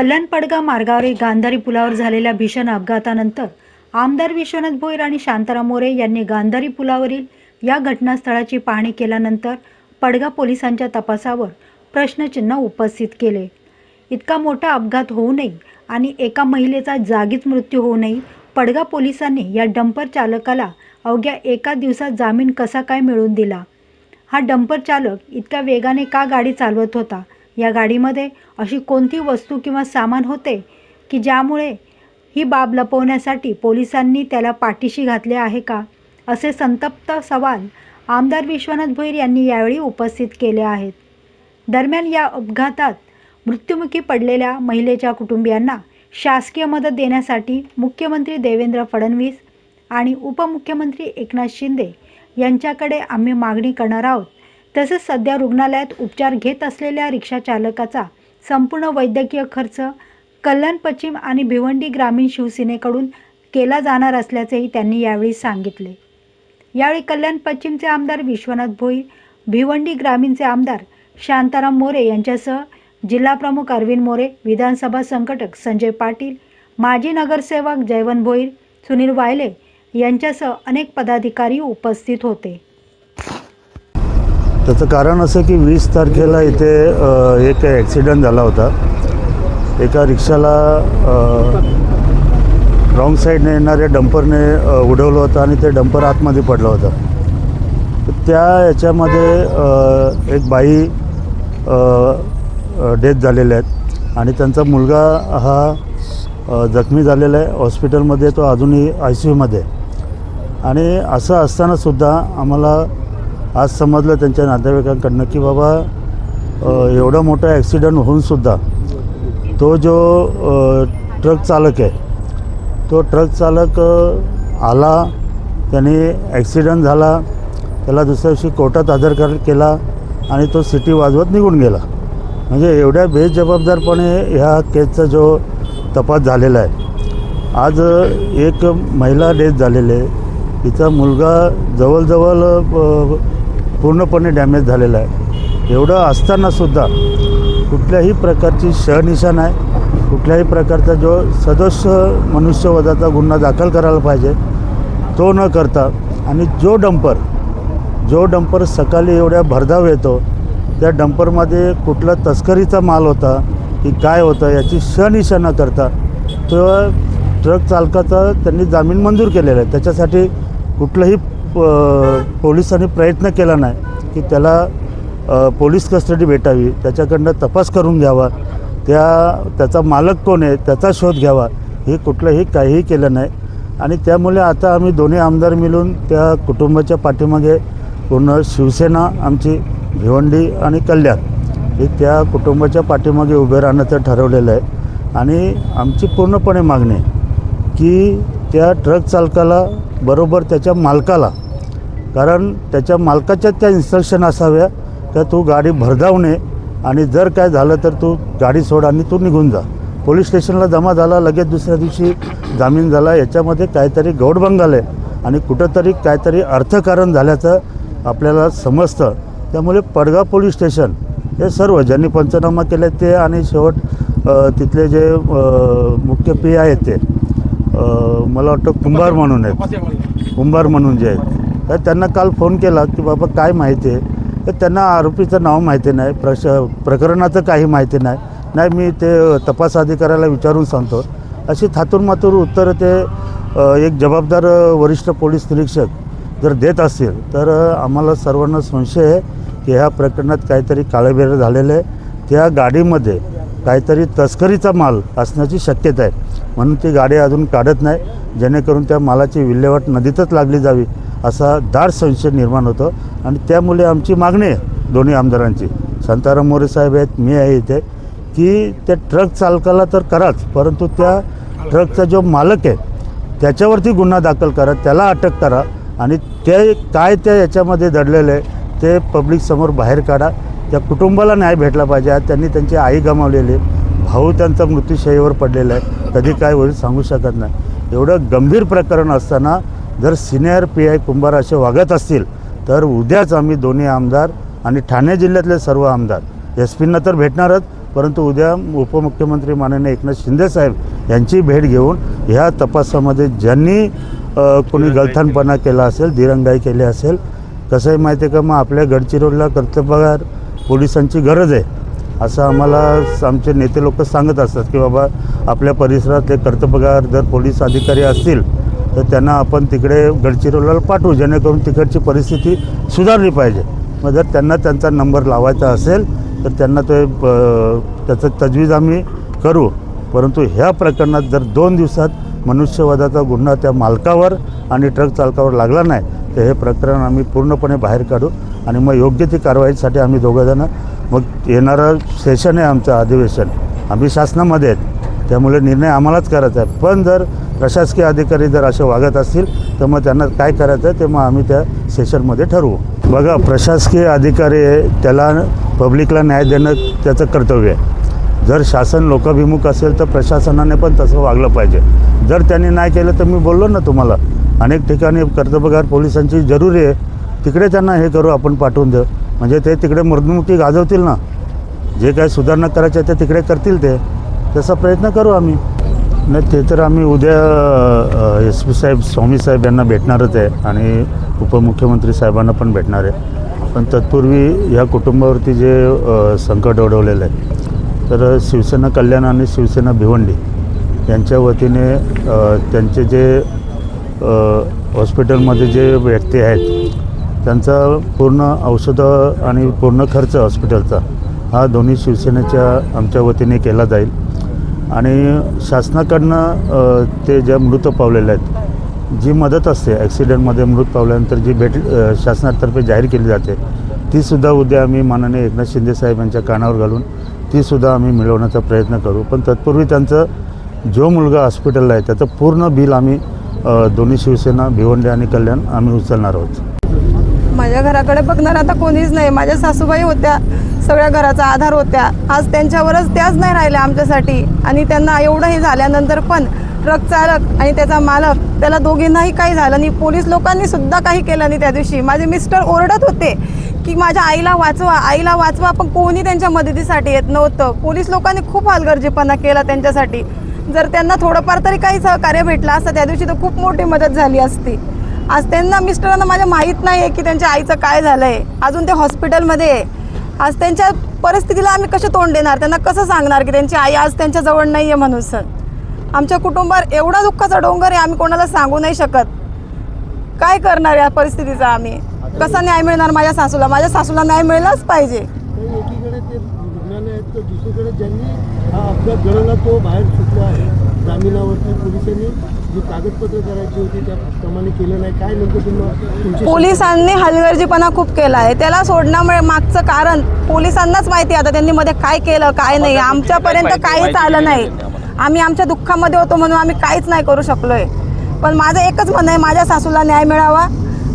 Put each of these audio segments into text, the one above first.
कल्याण पडगा मार्गावरील गांधारी पुलावर झालेल्या भीषण अपघातानंतर आमदार विश्वनाथ भोईर आणि शांताराम मोरे यांनी गांधारी पुलावरील या घटनास्थळाची पाहणी केल्यानंतर पडगा पोलिसांच्या तपासावर प्रश्नचिन्ह उपस्थित केले. इतका मोठा अपघात होऊ नये आणि एका महिलेचा जागीच मृत्यू होऊ नये पडगा पोलिसांनी या डंपर चालकाला अवघ्या एका दिवसात जामीन कसा काय मिळवून दिला? हा डंपर चालक इतक्या वेगाने का गाडी चालवत होता? या गाडीमध्ये अशी कोणती वस्तू किंवा सामान होते की ज्यामुळे ही बाब लपवण्यासाठी पोलिसांनी त्याला पाठीशी घातले आहे का? असे संतप्त सवाल आमदार विश्वनाथ भोईर यांनी यावेळी उपस्थित केले आहेत. दरम्यान या अपघातात मृत्युमुखी पडलेल्या महिलेच्या कुटुंबियांना शासकीय मदत देण्यासाठी मुख्यमंत्री देवेंद्र फडणवीस आणि उपमुख्यमंत्री एकनाथ शिंदे यांच्याकडे आम्ही मागणी करणार आहोत. तसेच सध्या रुग्णालयात उपचार घेत असलेल्या रिक्षाचालकाचा संपूर्ण वैद्यकीय खर्च कल्याण पश्चिम आणि भिवंडी ग्रामीण शिवसेनेकडून केला जाणार असल्याचेही त्यांनी यावेळी सांगितले. यावेळी कल्याण पश्चिमचे आमदार विश्वनाथ भोई भिवंडी ग्रामीणचे आमदार शांताराम मोरे यांच्यासह जिल्हाप्रमुख अरविंद मोरे विधानसभा संघटक संजय पाटील माजी नगरसेवक जयवंत भोईर सुनील वायले यांच्यासह अनेक पदाधिकारी उपस्थित होते. त्याचं कारण असं की वीस तारखेला इथे एक ॲक्सिडेंट झाला होता. एका रिक्षाला रॉंग साईडने येणाऱ्या डंपरने उडवलं होतं आणि ते डंपर आतमध्ये पडलं होतं. त्या याच्यामध्ये एक बाई डेथ झालेल्या आहेत आणि त्यांचा मुलगा हा जखमी झालेला आहे. हॉस्पिटलमध्ये तो अजूनही आय सी यूमध्ये आहे. आणि असं असतानासुद्धा आम्हाला आज समजलं त्यांच्या नातेवाईकांकडनं की बाबा एवढा मोठा ॲक्सिडंट होऊनसुद्धा तो जो ट्रक चालक आहे तो ट्रक चालक आला त्याने ॲक्सिडंट झाला त्याला दुसऱ्या दिवशी कोर्टात हजर कर केला आणि तो सिटी वाजवत निघून गेला. म्हणजे एवढ्या बेजबाबदारपणे ह्या केसचा जो तपास झालेला आहे. आज एक महिला डेथ झालेली आहे. तिचा मुलगा जवळजवळ पूर्णपणे डॅमेज झालेला आहे. एवढं असतानासुद्धा कुठल्याही प्रकारची शहनिशा नाही कुठल्याही प्रकारचा जो सदस्य मनुष्यवधाचा गुन्हा दाखल करायला पाहिजे तो न करता आणि जो डंपर जो डंपर सकाळी एवढ्या भरधाव येतो त्या डंपरमध्ये कुठला तस्करीचा माल होता की काय होतं याची शनिशा न करता तो ट्रक चालकाचा त्यांनी जामीन मंजूर केलेला आहे. त्याच्यासाठी कुठलंही पोलिसांनी प्रयत्न केला नाही की त्याला पोलीस कस्टडी भेटावी त्याच्याकडनं तपास करून घ्यावा त्या त्याचा मालक कोण आहे त्याचा शोध घ्यावा हे कुठलंही काहीही केलं नाही. आणि त्यामुळे आता आम्ही दोन्ही आमदार मिळून त्या कुटुंबाच्या पाठीमागे पूर्ण शिवसेना आमची भिवंडी आणि कल्याण हे त्या कुटुंबाच्या पाठीमागे उभे राहण्याचं ठरवलेलं आहे. आणि आमची पूर्णपणे मागणी आहे की त्या ट्रक चालकाला बरोबर त्याच्या मालकाला. कारण त्याच्या मालकाच्या त्या इन्स्ट्रक्शन असाव्या का तू गाडी भरधाव नये आणि जर काय झालं तर तू गाडी सोड आणि तू निघून जा. पोलीस स्टेशनला जमा झाला लगेच दुसऱ्या दिवशी जामीन झाला. याच्यामध्ये काहीतरी गौडबंगाल आहे आणि कुठंतरी काहीतरी अर्थकारण झाल्याचं आपल्याला समजतं. त्यामुळे पडगा पोलीस स्टेशन हे सर्व ज्यांनी पंचनामा केले ते आणि शेवट तिथले जे मुख्य पी आहेत ते मला वाटतं कुंभार म्हणून आहेत. कुंभार म्हणून जे आहेत. तर त्यांना काल फोन केला की बाबा काय माहिती आहे? तर त्यांना आरोपीचं नाव माहिती नाही. प्रश प्रकरणाचं काही माहिती नाही. नाही मी ते तपास अधिकाऱ्याला विचारून सांगतो. अशी थातूर मातूर उत्तरं ते एक जबाबदार वरिष्ठ पोलीस निरीक्षक जर देत असतील तर आम्हाला सर्वांना संशय आहे की ह्या प्रकरणात काहीतरी काळेबेर झालेलं आहे. त्या गाडीमध्ये काहीतरी तस्करीचा माल असण्याची शक्यता आहे. म्हणून ती गाडी अजून काढत नाही. जेणेकरून त्या मालाची विल्हेवाट नदीतच लागली जावी असा दाट संशय निर्माण होतो. आणि त्यामुळे आमची मागणी आहे दोन्ही आमदारांची. संताराम मोरे साहेब आहेत मी आहे इथे. की त्या ट्रक चालकाला तर कराच परंतु त्या ट्रकचा जो मालक आहे त्याच्यावरती गुन्हा दाखल करा त्याला अटक करा आणि ते काय त्या याच्यामध्ये दडलेलं आहे ते पब्लिकसमोर बाहेर काढा. त्या कुटुंबाला न्याय भेटला पाहिजे त्यांनी त्यांची आई गमावलेली आहे. भाऊ त्यांचा मृत्यूशयीवर पडलेला आहे. कधी काय होईल सांगू शकत नाही. एवढं गंभीर प्रकरण असताना जर सिनियर पी आय कुंभार असे वागत असतील तर उद्याच आम्ही दोन्ही आमदार आणि ठाणे जिल्ह्यातले सर्व आमदार एस पींना तर भेटणारच परंतु उद्या उपमुख्यमंत्री माननीय एकनाथ शिंदेसाहेब यांची भेट घेऊन ह्या तपासामध्ये ज्यांनी कोणी गलथानपणा केला. असेल दिरंगाई केली असेल कसं आहे माहिती आहे का मग आपल्या गडचिरोलीला कर्तव्यगार पोलिसांची गरज आहे. असं आम्हाला स- आमचे नेते लोक सांगत असतात की बाबा आपल्या परिसरातले कर्तव्यगार जर पोलीस अधिकारी असतील तर त्यांना आपण तिकडे गडचिरोलीला पाठवू जेणेकरून तिकडची परिस्थिती सुधारली पाहिजे. मग जर त्यांना त्यांचा नंबर लावायचा असेल तर त्यांना ते ब- त्याचं तजवीज आम्ही करू. परंतु ह्या प्रकरणात जर दोन दिवसात मनुष्यवादाचा गुन्हा त्या मालकावर आणि ट्रक चालकावर लागला नाही तर हे प्रकरण आम्ही पूर्णपणे बाहेर काढू. आणि मग योग्य ती कारवाईसाठी आम्ही दोघंजणं मग येणारं सेशन आहे आमचं अधिवेशन. आम्ही शासनामध्ये आहेत. त्यामुळे निर्णय आम्हालाच करायचा आहे. पण जर प्रशासकीय अधिकारी जर असे वागत असतील तर मग त्यांना काय करायचं आहे ते मग आम्ही त्या सेशनमध्ये ठरवू. बघा प्रशासकीय अधिकारी त्याला पब्लिकला न्याय देणं त्याचं कर्तव्य आहे. जर शासन लोकाभिमुख असेल तर प्रशासनाने पण तसं वागलं पाहिजे. जर त्यांनी नाही केलं तर मी बोललो ना तुम्हाला अनेक ठिकाणी कर्तव्यगार पोलिसांची जरुरी आहे. तिकडे त्यांना हे करू आपण पाठवून देऊ. म्हणजे ते तिकडे मृदमुखी गाजवतील ना जे काय सुधारणा करायच्या आहे ते तिकडे करतील ते. तसा प्रयत्न करू आम्ही. नाही ते तर आम्ही उद्या एस पी साहेब स्वामी साहेब यांना भेटणारच आहे आणि उपमुख्यमंत्री साहेबांना पण भेटणार आहे. पण तत्पूर्वी या कुटुंबावरती जे संकट ओढवलेलं आहे तर शिवसेना कल्याण आणि शिवसेना भिवंडी यांच्या वतीने त्यांचे जे हॉस्पिटलमध्ये जे व्यक्ती आहेत त्यांचा पूर्ण औषधं आणि पूर्ण खर्च हॉस्पिटलचा हा दोन्ही शिवसेनेच्या आमच्या वतीने केला जाईल. आणि शासनाकडनं ते ज्या मृत पावलेल्या आहेत जी मदत असते ॲक्सिडेंटमध्ये मृत पावल्यानंतर जी भेट शासनातर्फे जाहीर केली जाते तीसुद्धा उद्या आम्ही माननीय एकनाथ शिंदे साहेब यांच्या कानावर घालून तीसुद्धा आम्ही मिळवण्याचा प्रयत्न करू. पण तत्पूर्वी त्यांचं जो मुलगा हॉस्पिटलला आहे त्याचं पूर्ण बिल आम्ही दोन्ही शिवसेना भिवंडी आणि कल्याण आम्ही उचलणार आहोत. माझ्या घराकडे बघणार आता कोणीच नाही. माझ्या सासूबाई होत्या सगळ्या घराचा आधार होत्या. आज त्यांच्यावरच त्याच नाही राहिल्या आमच्यासाठी. आणि त्यांना एवढं हे झाल्यानंतर पण ट्रक चालक आणि त्याचा मालक त्याला दोघींनाही काही झालं नाही. पोलीस लोकांनी सुद्धा काही केलं नाही त्या दिवशी. माझे मिस्टर ओरडत होते की माझ्या आईला वाचवा आईला वाचवा पण कोणी त्यांच्या मदतीसाठी येत नव्हतं. पोलीस लोकांनी खूप हलगर्जीपणा केला त्यांच्यासाठी. जर त्यांना थोडंफार तरी काही सहकार्य भेटलं असतं त्या दिवशी तर खूप मोठी मदत झाली असती. आज त्यांना मिस्टरांना माझ्या माहीत नाही आहे की त्यांच्या आईचं काय झालं आहे अजून ते हॉस्पिटलमध्ये आहे. आज त्यांच्या परिस्थितीला आम्ही कसे तोंड देणार? त्यांना कसं सांगणार की त्यांची आई आज त्यांच्याजवळ नाही आहे म्हणून सर? आमच्या कुटुंबावर एवढा दुःखाचा डोंगर आहे आम्ही कोणाला सांगू नाही शकत. काय करणार या परिस्थितीचा आम्ही? कसा न्याय मिळणार माझ्या सासूला? माझ्या सासूला न्याय मिळलाच पाहिजे. एकीकडे ते रुग्णालय आहेत तर दुसरीकडे ज्यांनी हा अपघात घडवला तो बाहेर सुटला आहे. जामिनावरती पोलिसांनी जी कागदपत्र करायची होती त्याप्रमाणे केलं नाही. काय नेमकं तुम्हाला तुमची पोलिसांनी हलगर्जीपणा खूप केला आहे. त्याला सोडण्यामुळे मागचं कारण पोलिसांनाच माहिती आहे आता. त्यांनी मध्ये काय केलं काय नाही. आमच्यापर्यंत काहीच आलं नाही. आम्ही आमच्या दुःखामध्ये होतो म्हणून आम्ही काहीच नाही करू शकलोय. पण माझं एकच म्हणणं आहे माझ्या सासूला न्याय मिळावा.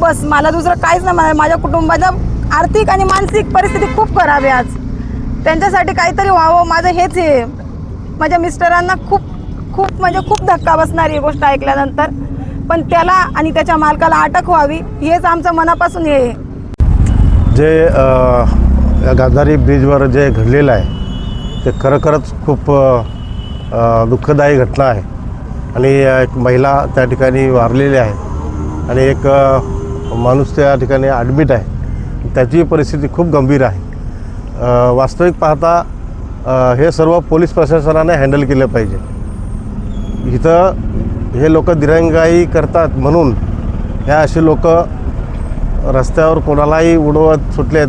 बस मला दुसरं काहीच नाही म्हणाय माझ्या कुटुंबाच्या आर्थिक आणि मानसिक परिस्थिती खूप खराब आहे आज. त्यांच्यासाठी काहीतरी व्हावं. माझं हेच आहे. माझ्या मिस्टरांना खूप खूप म्हणजे खूप धक्का बसणारी ही गोष्ट ऐकल्यानंतर. पण त्याला आणि त्याच्या मालकाला अटक व्हावी हेच आमचं मनापासून हे आहे. जे गांधारी ब्रिजवर जे घडलेलं आहे ते खरोखरच खूप दुःखदायी घटना आहे. आणि एक महिला त्या ठिकाणी वारलेली आहे. आणि एक माणूस त्या ठिकाणी ॲडमिट आहे. त्याची परिस्थिती खूप गंभीर आहे. वास्तविक पाहता हे सर्व पोलीस प्रशासनाने हँडल केलं पाहिजे. इथं हे लोक दिरंगाई करतात म्हणून. ह्या असे लोक रस्त्यावर कोणालाही उडवत सुटलेत.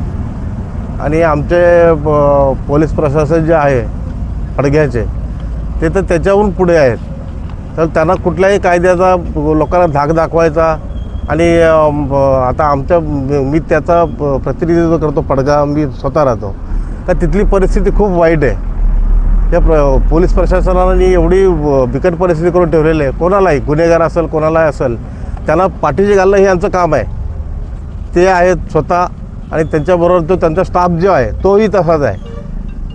आणि आमचे पोलीस प्रशासन जे आहे फडग्याचे ते तर त्याच्याहून पुढे आहेत. तर त्यांना कुठल्याही कायद्याचा लोकांना धाक दाखवायचा आणि आता आमच्या मी त्याचा प- प्रतिनिधित्व करतो पडगा मी स्वतः राहतो. तर तिथली परिस्थिती खूप वाईट आहे. या प्र पोलीस प्रशासनाने एवढी व- बिकट परिस्थिती करून ठेवलेली आहे. कोणालाही गुन्हेगार असेल कोणालाही असेल त्यांना पाठीशी घालणं हे यांचं काम आहे. ते आहेत स्वतः आणि त्यांच्याबरोबर तो त्यांचा स्टाफ जो आहे तोही तसाच आहे.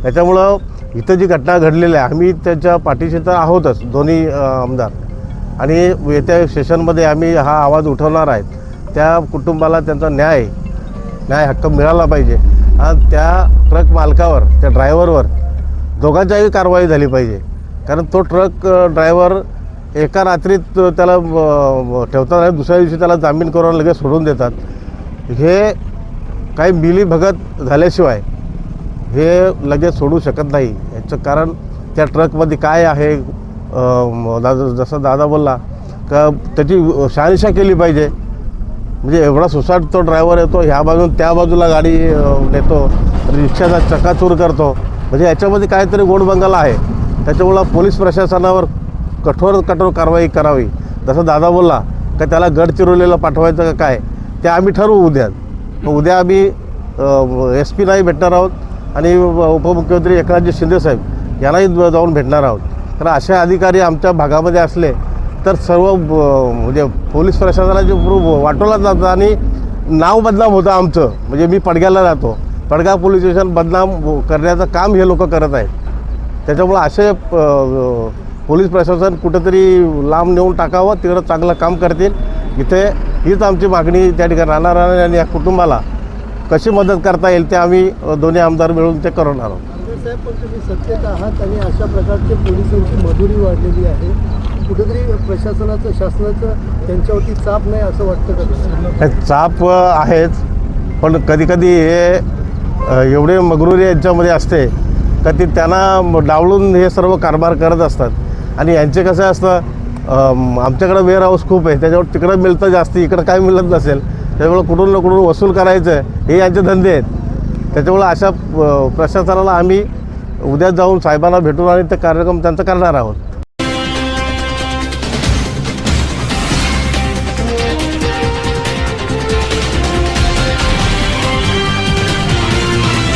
त्याच्यामुळं इथं जी घटना घडलेली आहे आम्ही त्याच्या पाठीशी तर आहोतच दोन्ही आमदार. आणि येत्या सेशनमध्ये आम्ही हा आवाज उठवणार आहेत. त्या कुटुंबाला त्यांचा न्याय न्याय हक्क मिळाला पाहिजे. आणि त्या ट्रक मालकावर त्या ड्रायव्हरवर दोघांच्याही कारवाई झाली पाहिजे. कारण तो ट्रक ड्रायव्हर एका रात्रीत त्याला ठेवतात आणि दुसऱ्या दिवशी त्याला जामीन करून लगेच सोडून देतात. हे काही मिलीभगत झाल्याशिवाय हे लगेच सोडू शकत नाही. याचं कारण त्या ट्रकमध्ये काय आहे? दादा जसं दादा बोलला का त्याची शहानिशा केली पाहिजे. म्हणजे एवढा सुसाट तो ड्रायव्हर येतो ह्या बाजून त्या बाजूला गाडी नेतो रिक्षाचा चकाचूर करतो. म्हणजे याच्यामध्ये काहीतरी गोडबंगाला आहे. त्याच्यामुळं पोलीस प्रशासनावर कठोर कठोर कारवाई करावी. जसं दादा बोलला का त्याला गडचिरोलीला पाठवायचं का काय ते आम्ही ठरवू उद्या. मग उद्या आम्ही एस पी नाही भेटणार आहोत आणि उपमुख्यमंत्री एकनाथजी शिंदेसाहेब यांनाही जाऊन भेटणार आहोत. कारण असे अधिकारी आमच्या भागामध्ये असले तर सर्व ब- म्हणजे पोलीस प्रशासनाचे पूर्ण वाटोला जातं आणि नाव बदनाम होतं आमचं. म्हणजे मी पडग्याला राहतो पडगा पोलीस स्टेशन बदनाम करण्याचं काम हे लोक करत आहेत. त्याच्यामुळं असे पोलीस प्रशासन कुठंतरी लांब नेऊन टाकावं तिकडं चांगलं काम करतील. इथे हीच आमची मागणी त्या ठिकाणी राहणार आणि या कुटुंबाला कशी मदत करता येईल ते आम्ही दोन्ही आमदार मिळून ते करणार आहोत आमदार साहेब पण तुम्ही सत्तेत आहात आणि अशा प्रकारचे पोलिसांची मजुरी वाढलेली आहे. कुठेतरी प्रशासनाचं शासनाचं त्यांच्यावरती चाप नाही असं वाटतं का चाप आहेच. पण कधीकधी हे एवढे मगरुरी यांच्यामध्ये असते का ती त्यांना डावळून डावलून हे सर्व कारभार करत असतात. आणि यांचे कसं असतं आमच्याकडं वेअर हाऊस खूप आहे त्याच्यावर तिकडं मिळतं जास्त इकडं काय मिळत नसेल त्याच्यामुळं कुठून ना कुठून वसूल करायचं हे यांचे धंदे आहेत. त्याच्यामुळं अशा प्रशासनाला आम्ही उद्या जाऊन साहेबांना भेटून आणि ते कार्यक्रम त्यांचा करणार आहोत.